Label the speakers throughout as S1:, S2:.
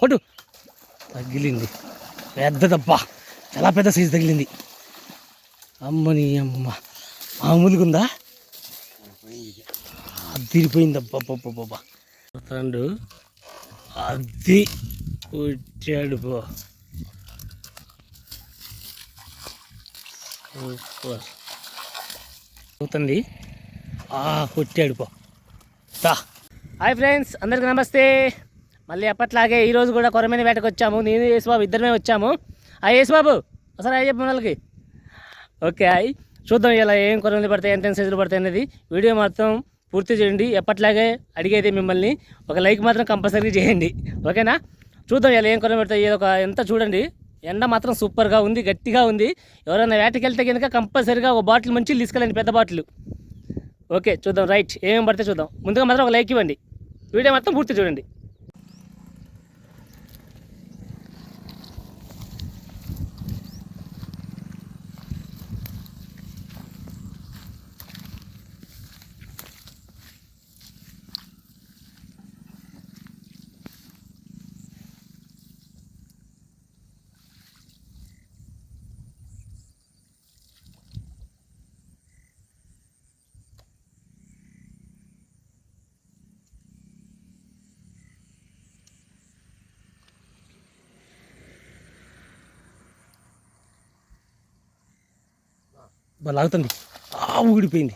S1: కొట్టు. తగిలింది. పెద్దదబ్బా. చాలా పెద్ద సైజు తగిలింది. అమ్మని అమ్మ మామూలుగా ఉందా అదిరిపోయిందబ్బా బాబా తండు అది వచ్చాడు పో. సూపర్. అవుతుంది ఆ కొట్టాడు పో. తా. హాయ్ ఫ్రెండ్స్ అందరికీ నమస్తే. మళ్ళీ ఎప్పట్లాగే ఈరోజు కూడా కొరమైన వేటకు వచ్చాము. నేను యేసుబాబు ఇద్దరమే వచ్చాము. ఆ యేసుబాబు ఒకసారి అయ్యి చెప్పు వాళ్ళకి ఓకే అయ్యి చూద్దాం ఇలా ఏం కొరమలు పడతాయి ఎంత సైజులు పడతాయి అనేది. వీడియో మాత్రం పూర్తి చేయండి. ఎప్పట్లాగే అడిగేది మిమ్మల్ని. ఒక లైక్ మాత్రం కంపల్సరీ చేయండి. ఓకేనా? చూద్దాం ఇలా ఏం కొరమ పెడతాయి. ఒక ఎంత చూడండి. ఎండ మాత్రం సూపర్గా ఉంది గట్టిగా ఉంది. ఎవరైనా వేటకి వెళ్తే కనుక కంపల్సరీగా ఒక బాటిల్ మంచి తీసుకెళ్ళండి పెద్ద బాటిల్. ఓకే చూద్దాం. రైట్. ఏమేమి పడితే చూద్దాం. ముందుగా మాత్రం ఒక లైక్ ఇవ్వండి. వీడియో మాత్రం పూర్తి చూడండి. లాగుతుంది. ఆ ఊడిపోయింది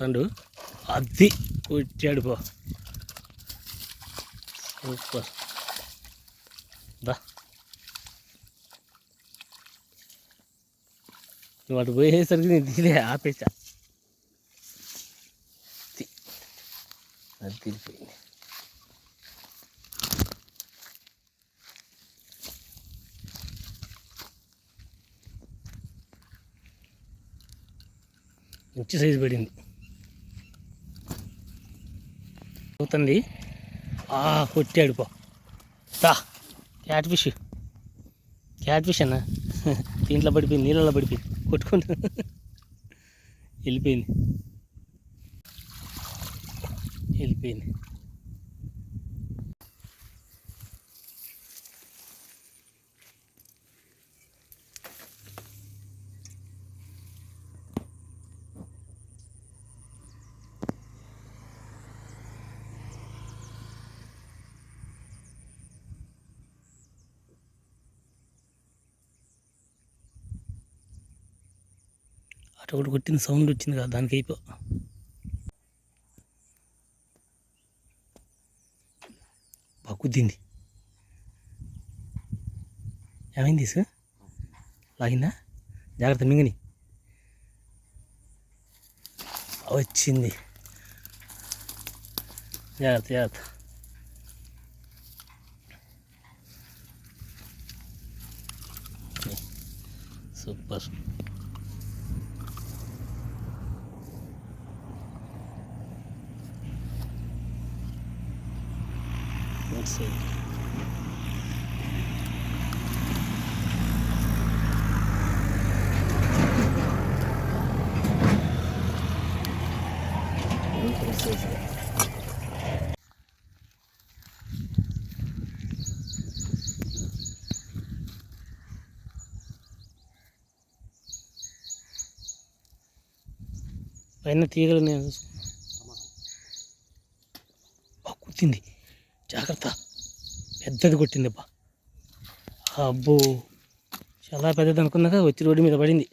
S1: తండు అది వచ్చాడు పో. సూపర్. దా. నువ్వు అటు పోయేసరికి నేను తీలే ఆపేసా. అది తీరిపోయింది. మంచి సైజు పడింది. అవుతుంది ఆ కొట్టాడు పో. తా క్యాట్ ఫిష్ క్యాట్ ఫిష్ అన్న. దీంట్లో పడిపోయింది నీళ్ళలో పడిపోయింది కొట్టుకుంటూ వెళ్ళిపోయింది. వెళ్ళిపోయింది. అటు ఒకటి కొట్టిన సౌండ్ వచ్చింది కదా దానికి అయిపో. బాగా కుద్దింది. ఏమైంది సార్? లాగిందా? జాగ్రత్త మింగని. వచ్చింది. జాగ్రత్త జాగ్రత్త. సూపర్. Let's see. పైన తీగలు నేను చూసుకున్నా బాగా కుట్టింది జాగ్రత్త. పెద్దది కొట్టింది అబ్బా అబ్బో చాలా పెద్దది అనుకున్నాక వచ్చి రోడ్డు మీద పడింది.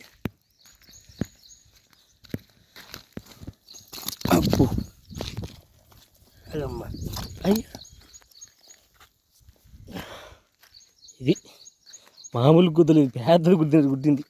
S1: అబ్బో. అదమ్మా అయ్యా. ఇది మామూలు గుద్దలు ఇది పెద్దది గుద్ది గుద్దింది.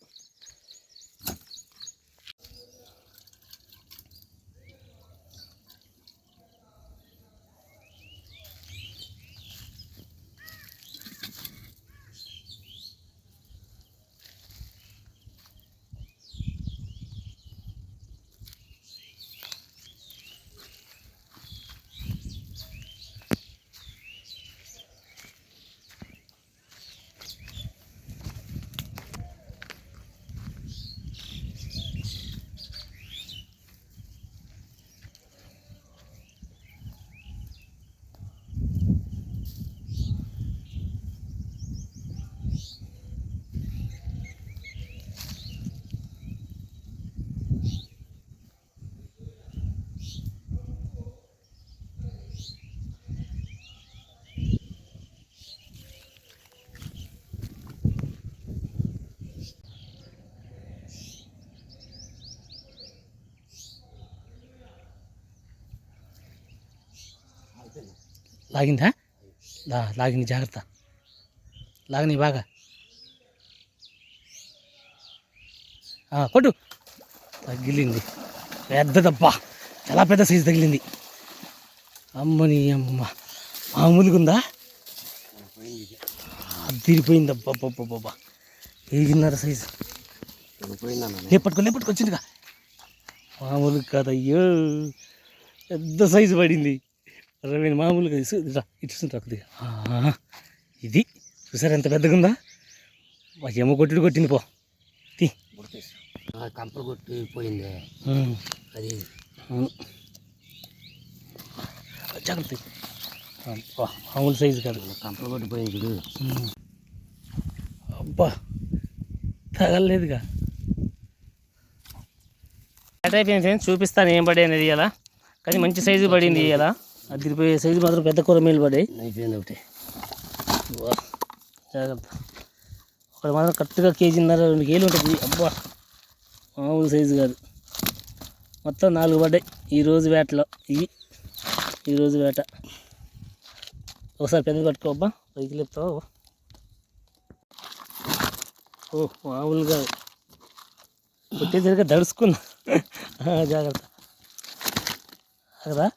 S1: లాగిందా? దా లాగింది జాగ్రత్త. లాగని బాగా. కొట్టు. తగిలింది. పెద్దదబ్బా. చాలా పెద్ద సైజు తగిలింది. అమ్మని అమ్మ. మామూలుగా ఉందా? తిరిపోయింది అబ్బా ఏగిన్నర సైజు. లేపట్టుకో లేపట్టుకొచ్చిందిగా మామూలుగా మామూలు కాదయ్యో. పెద్ద సైజు పడింది. రవీణ మామూలుగా ఇసు ఇట్లా ఆ, ఇది చూసారా ఎంత పెద్దగా ఉందా మా ఎమ్మ కొట్టుడు కొట్టింది పో. తీ.
S2: కంపలు కొట్టి పోయింది. అది.
S1: జాగ్రత్త. మామూలు సైజు కాదు.
S2: కంపలు కొట్టి పోయింది చూడు.
S1: అబ్బా తగలేదుగా అయిపోయింది ఫ్రెండ్స్ చూపిస్తాను ఏం పడే అనేది ఇలా కానీ మంచి సైజు పడింది ఇలా అదిరిపోయే సైజు మాత్రం పెద్ద కూర మీలు పడాయి
S2: అయిపోయింది ఒకటి.
S1: జాగ్రత్త. ఒకటి మాత్రం కరెక్ట్గా కేజీన్నర రెండు కేజీలు ఉంటుంది. అబ్బా మామూలు సైజు కాదు. మొత్తం నాలుగు పడ్డాయి. ఈరోజు వేటలో. ఇవి ఈరోజు వేట. ఒకసారి పెద్ద పట్టుకో అబ్బా. పైకి లేపుతావా? ఓ మామూలుగా కొట్టేసరిగా దడుచుకున్నా. జాగ్రత్త. కదా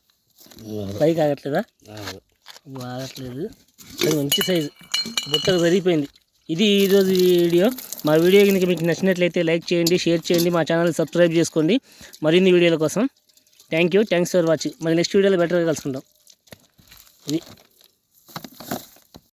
S1: పైకి ఆగట్లేదా? ఆగట్లేదు. అది మంచి సైజు. బుట్టకు సరిపోయింది ఇది ఈరోజు వీడియో. మా వీడియో కనుక మీకు నచ్చినట్లయితే లైక్ చేయండి షేర్ చేయండి మా ఛానల్ సబ్స్క్రైబ్ చేసుకోండి. మరిన్ని వీడియోల కోసం. Thank you thanks for watching మరి నెక్స్ట్ వీడియోలో బెటర్గా కలుసుకుంటాం ఇది.